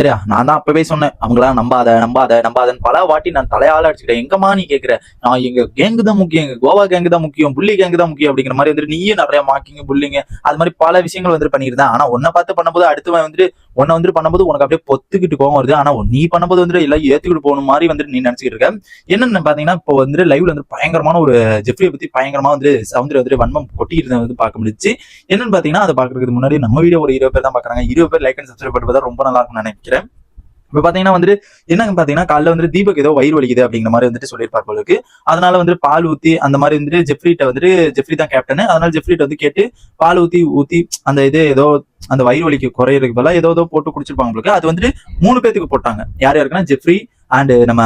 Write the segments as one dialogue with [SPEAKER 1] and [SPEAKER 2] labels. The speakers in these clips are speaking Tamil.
[SPEAKER 1] சரியா? நான் தான் அப்பவே சொன்னேன். அவங்களாம் நம்பாத நம்பாத நம்பாதன்னு பல வாட்டி நான் தலையால அடிச்சுக்கிட்டேன். எங்கம்மா நீ கேக்குற? நான் எங்க கேங்கு தான் முக்கியம். எங்க கோவா கேங்கு தான் முக்கியம். புள்ளி கேங்கு தான் முக்கியம் அப்படிங்கிற மாதிரி வந்துட்டு நீயும் நிறைய மாக்கிங்க புள்ளிங்க அது மாதிரி பல விஷயங்கள் வந்துட்டு பண்ணியிருந்தேன். ஆனா உன்னை பார்த்து பண்ணும்போது அடுத்தவன் வந்துட்டு உன்னை வந்துட்டு பண்ணும்போது உனக்கு அப்படியே பொத்துக்கிட்டு கோவம் வருது. ஆனா நீ பண்ணும்போது வந்துட்டு எல்லாம் ஏத்துக்கிட்டு போகணும் மாதிரி வந்துட்டு நீ நினைச்சிட்டு இருக்க. என்னன்னு பாத்தீங்கன்னா இப்போ வந்துட்டு லைவ்ல வந்து பயங்கரமான ஒரு ஜெஃப்ரியை பத்தி பயங்கரமா வந்து சவுந்தர் வந்துட்டு வன்மம் கொட்டிட்டு வந்து பார்க்க முடிச்சு என்னன்னு பாத்தீங்கன்னா அதை பாக்குறதுக்கு முன்னாடி நம்ம வீடியோ ஒரு இருபது பேர் தான் பாக்குறாங்க. இருபது பேர் லைக் அண்ட் சப்ஸ்கிரைப் பண்ணுறது ரொம்ப நல்லா இருக்கும்னு நினைக்கிறேன். இப்போ பார்த்தீங்கன்னா வந்துட்டு என்னங்க பார்த்தீங்கன்னா காலைல வந்துட்டு தீபக் ஏதோ வயிறு வலிக்குது அப்படிங்கிற மாதிரி வந்துட்டு சொல்லியிருப்பார் போலுக்கு அதனால வந்துட்டு பால் ஊற்றி அந்த மாதிரி வந்துட்டு ஜெஃப்ரிட்ட வந்துட்டு ஜெஃப்ரி தான் கேப்டனு அதனால ஜெஃப்ரிட்ட வந்து கேட்டு பால் ஊற்றி ஊற்றி அந்த இது ஏதோ அந்த வயிறு வலிக்கு குறையிறதுக்கு பதிலாக ஏதோ ஏதோ போட்டு குடிச்சிருப்பாங்க உங்களுக்கு அது வந்துட்டு மூணு பேத்துக்கு போட்டாங்க. யார் யாருக்குன்னா ஜெஃப்ரி அண்ட் நம்ம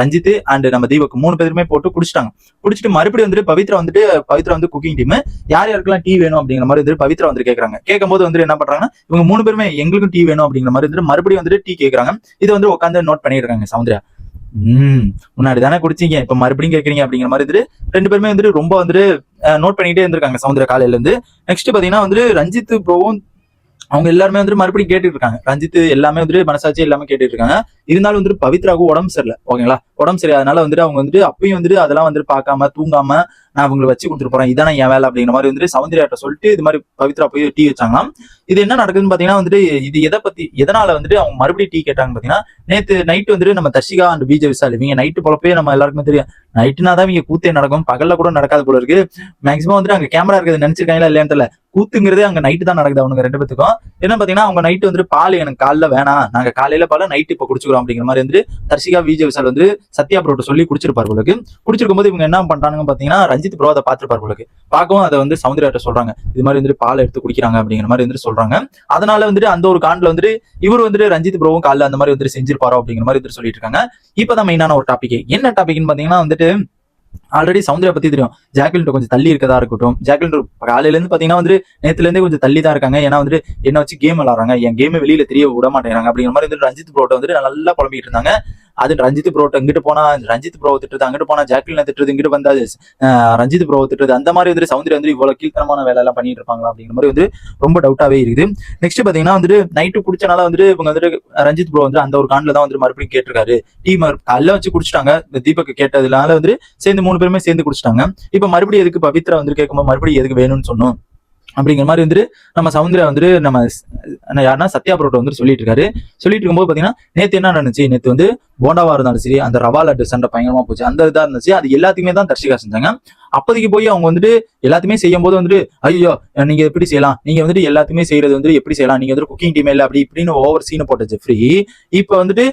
[SPEAKER 1] ரஞ்சித் அண்ட் நம்ம தீபக் மூணு பேருமே போட்டு குடிச்சிட்டாங்க. குடிச்சிட்டு மறுபடியும் வந்துட்டு பவித்ரா வந்துட்டு பவித்ரா வந்து குக்கிங் டீம் யார் யாருக்கெல்லாம் டீ வேணும் அப்படிங்கிற மாதிரி வந்துட்டு பவித்ரா வந்து கேக்குறாங்க. கேட்கும்போது வந்துட்டு என்ன பண்றாங்கன்னா இவங்க மூணு பேருமே எங்களுக்கும் டீ வேணும் அப்படிங்கிற மாதிரி வந்துட்டு மறுபடியும் வந்துட்டு டீ கேட்கறாங்க இதை வந்து உட்காந்து நோட் பண்ணிடுறாங்க இருக்காங்க சௌந்தர்யா. ம் முன்னாடி தானே குடிச்சீங்க இப்ப மறுபடியும் கேக்குறீங்க அப்படிங்கிற மாதிரி வந்துட்டு ரெண்டு பேருமே வந்துட்டு ரொம்ப வந்துட்டு நோட் பண்ணிட்டே இருந்திருக்காங்க சௌந்தர்யா காலையில இருந்து நெக்ஸ்ட் பாத்தீங்கன்னா வந்துட்டு ரஞ்சித் ப்ரோவும் அவங்க எல்லாருமே வந்துட்டு மறுபடியும் கேட்டுட்டு இருக்காங்க. ரஞ்சித் எல்லாமே வந்துட்டு மனசாட்சி எல்லாமே கேட்டுட்டு இருக்காங்க. இருந்தாலும் வந்துட்டு பவித்ராவுக்கு உடம்பு சரியில்லை ஓகேங்களா உடம்பு சரி அதனால வந்துட்டு அவங்க வந்துட்டு அப்பயும் வந்துட்டு அதெல்லாம் வந்துட்டு பார்க்காம தூங்காம நான் அவங்களை வச்சு கொடுத்துட்டு போறேன். இதான என் வேலை அப்படிங்கிற மாதிரி வந்துட்டு சௌந்தர்யாட்ட சொல்லிட்டு இது மாதிரி பவித்ரா போய் டீ வச்சாங்களாம். இது என்ன நடக்குதுன்னு பாத்தீங்கன்னா வந்துட்டு இது எதை பத்தி எதனால வந்துட்டு அவங்க மறுபடியும் டீ கேட்டாங்க பாத்தீங்கன்னா நேத்து நைட் வந்துட்டு நம்ம தர்ஷிகா அண்ட் பிஜே விசால் இவங்க நைட்டு பொழப்பே நம்ம எல்லாருக்குமே தெரியும். நைட்டுனா தான் இவங்க கூத்தே நடக்கும் பகல்ல கூட நடக்காது போல இருக்கு. மேக்ஸிமம் வந்துட்டு அங்க கேமரா இருக்கிறது நினைச்சிருக்காங்களா இல்லையான்னு தெரியல. கூத்துங்கிறதே அங்க நைட்டு தான் நடக்குது அவனுங்க ரெண்டு பேத்துக்கும். என்ன பாத்தீங்கன்னா அவங்க நைட்டு வந்துட்டு பால் எனக்கு காலைல வேணாம். நாங்க காலையில பால நைட்டு இப்ப குடிச்சுக்கிறோம். அப்படிங்கிற மாதிரி வந்து தர்ஷிகா விஜய் விசால் வந்து சத்யா ப்ரோட்ட சொல்லி குடிச்சிருப்பார் உங்களுக்கு குடிச்சிருக்கும் போது இவங்க என்ன பண்றாங்க பாத்தீங்கன்னா ரஞ்சித் ப்ரோ அதை பாத்துருப்பார் உங்களுக்கு பார்க்கவும் அதை வந்து சௌந்தர்யாட்ட சொல்றாங்க. இது மாதிரி வந்துட்டு பால் எடுத்து குடிக்கிறாங்க அப்படிங்கிற மாதிரி வந்துட்டு சொல்றாங்க. அதனால வந்துட்டு அந்த ஒரு காண்ட்ல வந்துட்டு இவர் வந்துட்டு ரஞ்சித் ப்ரோவும் காலில் அந்த மாதிரி வந்துட்டு செஞ்சிருப்பாரோ அப்படிங்கிற மாதிரி வந்துட்டு சொல்லிட்டு இருக்காங்க. இப்பதான் மெயினான ஒரு டாபிக் என்ன டாபிக்னு பாத்தீங்கன்னா வந்துட்டு ஆல்ரெடி சௌந்தர்யா பத்தி தெரியும். ஜாக்லின் கொஞ்சம் தள்ளி இருக்கதா இருக்கட்டும். ஜாக்லின் காலையில இருந்து பாத்தீங்கன்னா வந்து நேத்துல இருந்தே கொஞ்சம் தள்ளி தான் இருக்காங்க. ஏன்னா வந்து என்ன வச்சு கேம் விளாடுறாங்க. என் கேம் வெளியில தெரிய விட மாட்டேங்கிறாங்க. அப்படிங்கிற மாதிரி வந்து ரஞ்சித் ப்ரோட்ட வந்துட்டு நல்லா புலம்பிட்டு இருந்தாங்க. அது ரஞ்சித் ப்ரோட்ட இங்கிட்டு போனா ரஞ்சித் ப்ரோ திட்டுறது அங்கிட்டு போனா ஜாக்லின் திட்டுறது இங்கிட்டு வந்தா ரஞ்சித் ப்ரோ திட்டுறது அந்த மாதிரி வந்து சௌந்தர்யா வந்து இவ்வளவு கீழ்த்தனமான வேலை எல்லாம் பண்ணிட்டு இருப்பாங்களா அப்படிங்கிற மாதிரி வந்து ரொம்ப டவுட்டாவே இருக்குது. நெக்ஸ்ட் பாத்தீங்கன்னா வந்துட்டு நைட்டு குடிச்சனால வந்துட்டு இவங்க வந்துட்டு ரஞ்சித் ப்ரோ வந்து அந்த ஒரு காண்டில் தான் வந்து மறுபடியும் கேட்டிருக்காரு. டீ மறு கல்ல வச்சு குடிச்சிட்டாங்க. இந்த தீபக் கேட்டதுனால வந்து சேர்ந்து மூணு பேருமே சேர்ந்து குடிச்சிட்டாங்க. இப்ப மறுபடியும் எதுக்கு பவித்ரா வந்து கேட்கும்போது மறுபடியும் எதுக்கு வேணும்னு சொன்னோம்? அப்படிங்கிற மாதிரி வந்துட்டு நம்ம சவுந்தரா வந்துட்டு நம்ம யாருன்னா சத்யா ப்ரோட்ட வந்து சொல்லிட்டு இருக்காரு. சொல்லிட்டு இருக்கும்போது பாத்தீங்கன்னா நேத்து என்ன நடந்துச்சு? நேத்து வந்து போண்டாவா இருந்தாலும் சரி அந்த ரவா லட்டு சண்டை பயங்கரமா போச்சு. அந்த இதா இருந்துச்சு. அது எல்லாத்தையுமே தான் தர்ஷிகா செஞ்சாங்க. அப்போதைக்கு போய் அவங்க வந்துட்டு எல்லாத்தையுமே செய்யும் போது வந்துட்டு ஐயோ நீங்க எப்படி செய்யலாம்? நீங்க வந்துட்டு எல்லாத்தையுமே செய்யறது வந்து எப்படி செய்யலாம்? நீங்க வந்து குக்கிங் டீம் இல்லை அப்படி இப்படின்னு ஓவர் சீனை போட்ட ஜெஃப்ரி இப்போ வந்துட்டு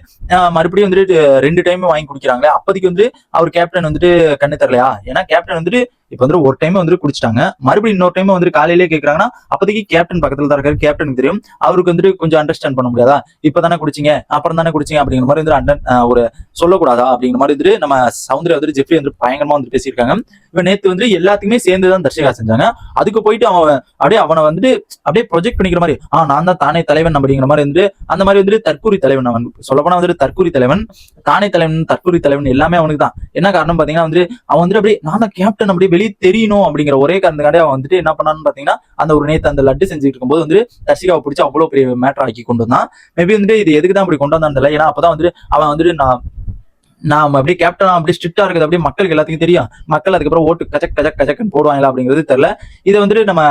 [SPEAKER 1] மறுபடியும் வந்துட்டு ரெண்டு டைம் வாங்கி குடிக்கிறாங்களே அப்போதைக்கு வந்து அவர் கேப்டன் வந்துட்டு கண்ணு தரலையா ஏன்னா கேப்டன் வந்துட்டு இப்போ வந்து ஒரு டைம் வந்துட்டு குடிச்சிட்டாங்க. மறுபடியும் இன்னொரு டைம் வந்துட்டு காலையிலே கேட்கறாங்கன்னா அப்போதைக்கு கேப்டன் பக்கத்துல தான் இருக்காரு கேப்டனுக்கு தெரியும். அவருக்கு வந்துட்டு கொஞ்சம் அண்டர்ஸ்டாண்ட் பண்ண முடியாதா? இப்போ தானே குடிச்சீங்க அப்புறம் தானே குடிச்சீங்க அப்படிங்கிற மாதிரி வந்து அண்டர் ஒரு சொல்லக்கூடாதா அப்படிங்கிற மாதிரி வந்துட்டு நம்ம சௌந்தர்யா வந்துட்டு ஜெஃப்ரி வந்து பயங்கரமா வந்து பேசியிருக்காங்க. இப்ப நேத்து வந்து எல்லாத்தையுமே சேர்ந்து தான் தர்ஷிகா செஞ்சாங்க. அதுக்கு போயிட்டு அவன் அப்படியே அவனை வந்துட்டு அப்படியே ப்ரொஜெக்ட் பண்ணிக்கிற மாதிரி ஆ நான் தான் தானே தலைவன் அப்படிங்கிற மாதிரி வந்து அந்த மாதிரி வந்துட்டு தற்கூரி தலைவன் அவன். சொல்லப்போனா வந்துட்டு தற்கூரி தலைவன் தானே தலைவன் தற்கூரி தலைவன் எல்லாமே அவனுக்கு தான். என்ன காரணம் பாத்தீங்கன்னா வந்து அவன் வந்துட்டு அப்படியே நான் தான் கேப்டன் அப்படியே வெளியே தெரியணும் அப்படிங்கிற ஒரே காரணத்துக்காண்டி அவன் வந்துட்டு என்ன பண்ணான்னு பாத்தீங்கன்னா அந்த ஒரு நேத்து அந்த லட்டு செஞ்சுட்டு இருக்கும்போது வந்து தர்ஷிகாவை பிடிச்சி அவ்வளவு பெரிய மேட்டர் ஆக்கி கொண்டு வந்தான். மேபி வந்துட்டு இது எதுக்கு தான் அப்படி கொண்டு வந்தான்னு தெரியல. ஏன்னா அப்பதான் வந்துட்டு அவன் வந்துட்டு நான் நாம் அப்படியே கேப்டனா அப்படியே ஸ்ட்ரிக்டா இருக்குது அப்படியே மக்களுக்கு எல்லாத்துக்கும் தெரியும். மக்கள் அதுக்கப்புறம் ஓட்டு கஜக் கஜக் கஜக்னு போடுவாங்களா அப்படிங்கிறது தெரியல. இதை வந்துட்டு நம்ம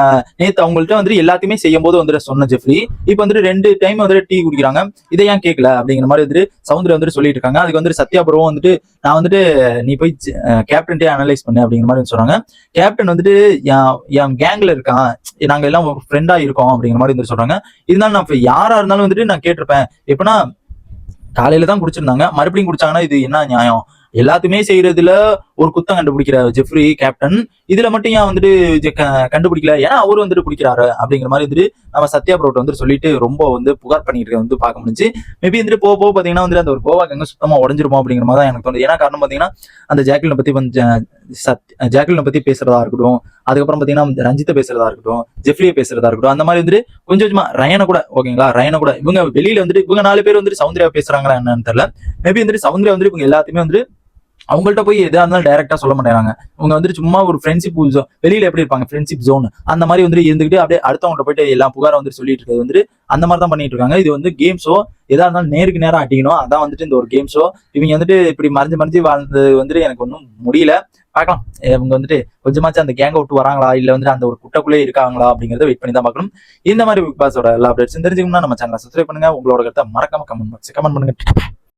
[SPEAKER 1] நேத்து அவங்கள்ட்ட வந்துட்டு எல்லாத்தையுமே செய்யும் போது வந்துட்டு சொன்ன ஜெஃப்ரி. இப்போ வந்துட்டு ரெண்டு டைம் வந்துட்டு டீ குடிக்கிறாங்க. இதை ஏன் கேட்கல அப்படிங்கிற மாதிரி வந்துட்டு சவுந்தர் வந்துட்டு சொல்லிட்டு இருக்காங்க. அதுக்கு வந்துட்டு சத்யாபுரம் வந்துட்டு நான் வந்துட்டு நீ போய் கேப்டன்டே அனலைஸ் பண்ணு அப்படிங்கிற மாதிரி சொல்றாங்க கேப்டன் வந்துட்டு என் என் கேங்ல இருக்கான். நாங்க எல்லாம் ஃப்ரெண்டா இருக்கோம் அப்படிங்கிற மாதிரி வந்துட்டு சொல்றாங்க. இருந்தாலும் நான் யாரா இருந்தாலும் வந்துட்டு நான் கேட்டிருப்பேன். எப்படின்னா காலையில தான் குடிச்சிருந்தாங்க. மறுபடியும் குடிச்சாங்கன்னா இது என்ன நியாயம்? எல்லாத்துமே செய்யறதுல ஒரு குத்தம் கண்டுபிடிக்கிற ஜெஃப்ரி கேப்டன். இதுல மட்டும் ஏன் வந்துட்டு ஜெ- க- கண்டுபிடிக்கல? ஏன்னா அவர் வந்துட்டு பிடிக்கிறாரு அப்படிங்கிற மாதிரி வந்துட்டு நம்ம சத்யா ப்ரோட் வந்து சொல்லிட்டு ரொம்ப வந்து புகார் பண்ணிட்டு வந்து பார்க்க முடிஞ்சு மேபி வந்துட்டு போக போக பாத்தீங்கன்னா வந்துட்டு அந்த ஒரு கோவா கங்க சுத்தமா உடஞ்சிருமோ அப்படிங்கிற மாதிரி தான் எனக்கு தோணுது. ஏன்னா காரணம் பாத்தீங்கன்னா அந்த ஜாக்லினை பத்தி கொஞ்சம் சத் ஜாக்லினை பத்தி பேசுறதா இருக்கட்டும் அதுக்கப்புறம் பாத்தீங்கன்னா ரஞ்சித்தை பேசுறதா இருக்கட்டும் ஜெஃப்ரியை பேசுறதா இருக்கட்டும் அந்த மாதிரி வந்துட்டு கொஞ்சம் கொஞ்சமா ரயனை கூட ஓகேங்களா? ரயனை கூட இவங்க வெளியில வந்துட்டு இவங்க நாலு பேர் வந்துட்டு சௌந்தர்யா பேசுறாங்களா என்னன்னு தெரியல. மேபி வந்துட்டு சௌந்தர்யா வந்துட்டு இவங்க எல்லாத்தையுமே வந்துட்டு அவங்கள்ட்ட போய் எதா இருந்தாலும் டைரக்டா சொல்ல மாட்டேங்கிறாங்க. அவங்க வந்துட்டு சும்மா ஒரு ஃப்ரெண்ட்ஷிப் வெளியில எப்படி இருப்பாங்க? ஃப்ரெண்ட்ஷிப் ஜோன் அந்த மாதிரி வந்துட்டு இருந்துகிட்டு அப்படியே அடுத்தவங்கள்ட்ட போயிட்டு எல்லா புகாரை வந்து சொல்லிட்டு இருக்கிறது வந்துட்டு அந்த மாதிரி தான் பண்ணிட்டு இருக்காங்க. இது வந்து கேம் ஷோ எதா இருந்தாலும் நேருக்கு நேரம் அடிக்கணும். அதான் வந்துட்டு இந்த ஒரு கேம் ஷோ இவங்க வந்துட்டு இப்படி மறைஞ்சு மறைஞ்சு வாழ்ந்தது வந்துட்டு எனக்கு ஒன்றும் முடியல. பார்க்கலாம். இவங்க வந்துட்டு கொஞ்சமாச்சும் அந்த கேங்க விட்டு வராங்களா? இல்ல வந்துட்டு அந்த ஒரு குட்டக்குள்ளே இருக்காங்களா? அப்படிங்கறத வெயிட் பண்ணி தான் பார்க்கணும். இந்த மாதிரி பிக் பாஸோட எல்லா அப்டேட்ஸும் தெரிஞ்சுக்கணும்னா நம்ம சேனலை சப்ஸ்கிரைப் பண்ணுங்க. உங்களோட கருத்தை மறக்காம கமெண்ட் பாக்ஸ் கமெண்ட் பண்ணுங்க.